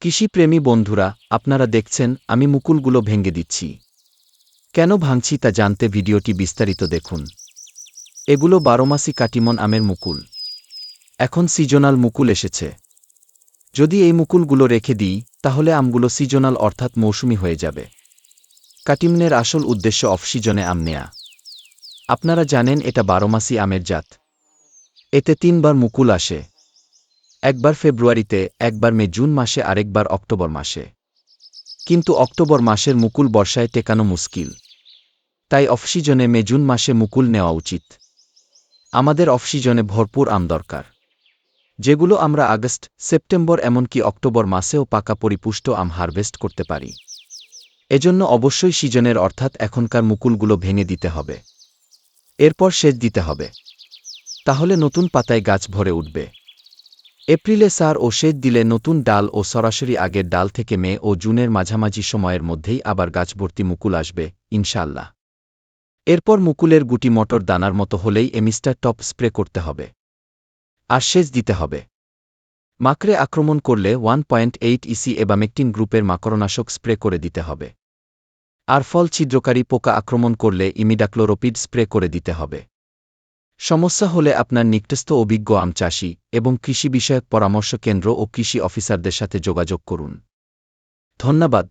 কৃষিপ্রেমী বন্ধুরা, আপনারা দেখছেন, আমি মুকুলগুলো ভেঙে দিচ্ছি। কেন ভাঙছি তা জানতে ভিডিওটি বিস্তারিত দেখুন। এগুলো বারোমাসি কাটিমন আমের মুকুল। এখন সিজনাল মুকুল এসেছে। যদি এই মুকুলগুলো রেখে দিই, তাহলে আমগুলো সিজনাল অর্থাৎ মৌসুমি হয়ে যাবে। কাটিমনের আসল উদ্দেশ্য অফ সিজনে আম নেয়া। আপনারা জানেন, এটা বারোমাসি আমের জাত। এতে তিনবার মুকুল আসে। একবার ফেব্রুয়ারিতে, একবার মে জুন মাসে, আরেকবার অক্টোবর মাসে। কিন্তু অক্টোবর মাসের মুকুল বর্ষায় টেকানো মুশকিল। তাই অফসিজনে মে জুন মাসে মুকুল নেওয়া উচিত। আমাদের অফসিজনে ভরপুর আম দরকার। যেগুলো আমরা আগস্ট, সেপ্টেম্বর এমনকি অক্টোবর মাসেও পাকা পরিপুষ্ট আম হারভেস্ট করতে পারি। এজন্য অবশ্যই সিজনের অর্থাৎ এখনকার মুকুলগুলো ভেঙে দিতে হবে। এরপর সেচ দিতে হবে। তাহলে নতুন পাতায় গাছ ভরে উঠবে। এপ্রিলে সার ও সেচ দিলে নতুন ডাল ও সরাসরি আগের ডাল থেকে মে ও জুনের মাঝামাঝি সময়ের মধ্যেই আবার গাছ ভর্তি মুকুল আসবে ইনশাল্লাহ এরপর মুকুলের গুটি মটর দানার মতো হলেই এমিস্টার টপ স্প্রে করতে হবে। আর সেচ দিতে হবে। মাকড়ে আক্রমণ করলে one point eight EC abamectin গ্রুপের মাকড়নাশক স্প্রে করে দিতে হবে। আর ফল ছিদ্রকারী পোকা আক্রমণ করলে ইমিডাক্লোরোপিড স্প্রে করে দিতে হবে। সমস্যা হলে আপনার নিকটস্থ অভিজ্ঞ আম চাষী এবং কৃষি বিষয়ক পরামর্শ কেন্দ্র ও কৃষি অফিসারদের সাথে যোগাযোগ করুন। ধন্যবাদ।